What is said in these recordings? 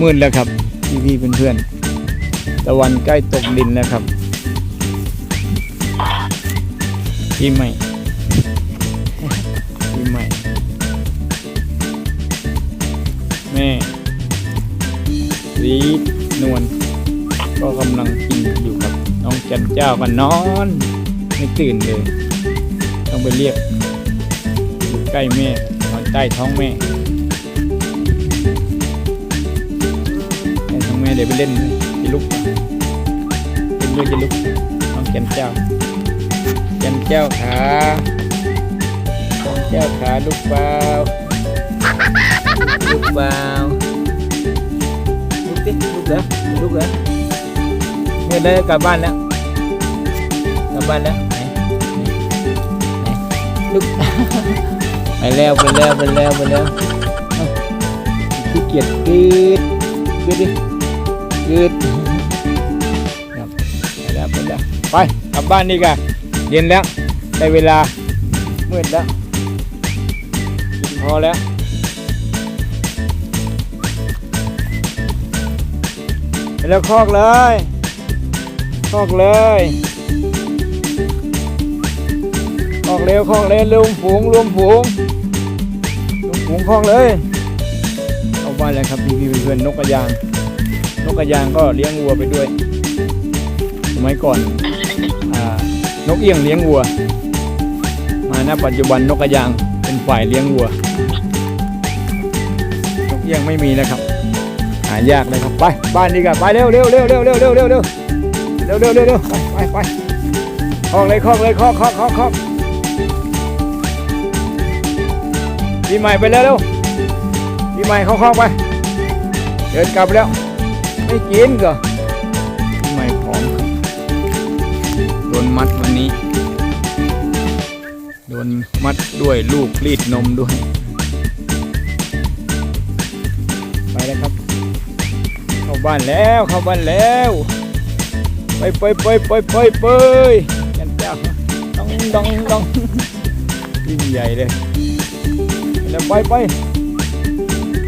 มืดแล้วครับพี่พี่ๆเพื่อนๆตะวันใกล้ตกดินแล้วครับพี่ใหม่พี่ใหม่ แม่สีนวลก็กำลังกินอยู่กับน้องจันเจ้ากันนอน ไม่ตื่นเลย ต้องไปเรียกอยู่ใกล้แม่นอนใต้ท้องแม่ ดี๋ยวไปเล่นยจะลุกเล่นด้วยจะลุกน้องจันเจ้าจันเจ้าขาจันเจ้าขาลูกเปล่าลูกเปล่าลุกดิลุกเหรอลุกเหรอเมื่อได้กลับบ้านแล้วกลับบ้านแล้วไหนลุกไปแล้วไปแล้วไปแล้วไปแล้วอ้าขี้เกียจกรีดกรีดดิ กรีดครับไปแล้วไปแล้วไปกลับบ้านดีกว่าเย็นแล้วได้เวลามืดแล้วกินพอแล้วไปแล้วคอกเลยคอกเลยคอกเร็วคอกเร็วรวมฝูงรวมฝูงรวมฝูงคอกเลยเอาบ้เลยครับพี่พี่เพื่อนนกกระยาง นกกระยางก็เลี้ยงวัวไปด้วยสมัยก่อนอนกเอี้ยงเลี้ยงวัว มาณปัจจุบันนกกระยางเป็นฝ่ายเลี้ยงวัว นกเอี้ยงไม่มีแล้วครับหายากเลยครับไปบ้านดีกว่าไปเร็วเร็วเร็วเร็วเร็วเร็วเร็วเร็วเร็วเร็วเร็วเร็วไปไปไปคอกเลยคอกเลยคอกคอกคอกคอกปีใหม่ไปแล้วเร็วปีใหม่เข้าคอกไปเดินกลับแล้ว ไม่กินก็ปีใหม่ผอมครับโดนมัดวันนี้ โดนมัดด้วยลูกรีดนมด้วย ไปแล้วครับ เข้าบ้านแล้วเข้าบ้านแล้ว ไปไปไปไปไปไปยันเจ้าดองดองดองยิ่งใหญ่เลยแล้วไปไป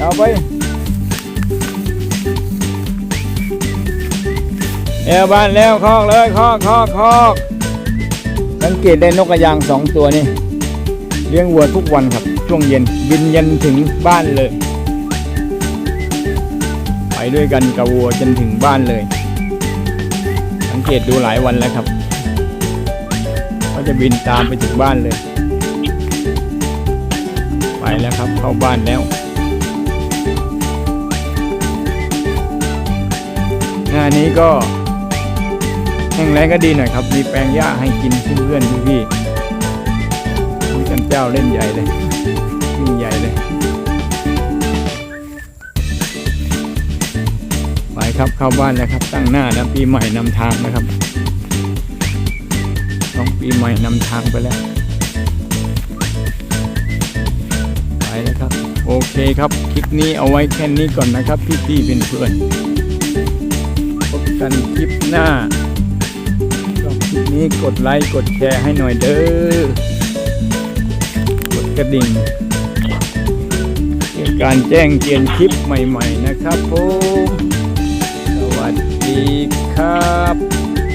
เอาไป เอวบ้านแล้วคอกเลยคอกคอกคอกสังเกตได้นกกระยางสองตัวนี่เลี้ยงวัวทุกวันครับช่วงเย็นบินยันถึงบ้านเลย ไปด้วยกันกับวัวจนถึงบ้านเลย สังเกตดูหลายวันแล้วครับเขาจะบินตามไปถึงบ้านเลย ไปแล้วครับเข้าบ้านแล้วงานนี้ก็ งแล้งก็ดีหน่อยครับ มีแปลงหญ้าให้กินเพื่อนๆพี่ๆมีกันเจ้าเล่นใหญ่เลยยิ่ใหญ่เลยไปครับเข้าบ้านแล้วครับ ตั้งหน้านะปีใหม่นำทางนะครับต้องปีใหม่นำทางไปแล้วไปแล้วครับ โอเคครับ คลิปนี้เอาไว้แค่นี้ก่อนนะครับ พี่พี่เพื่อนๆพบกันคลิปหน้า นี้กดไลค์กดแชร์ให้หน่อยเด้อกดกระดิ่งเพื่อการแจ้งเตือนคลิปใหม่ ๆ นะครับผม สวัสดีครับ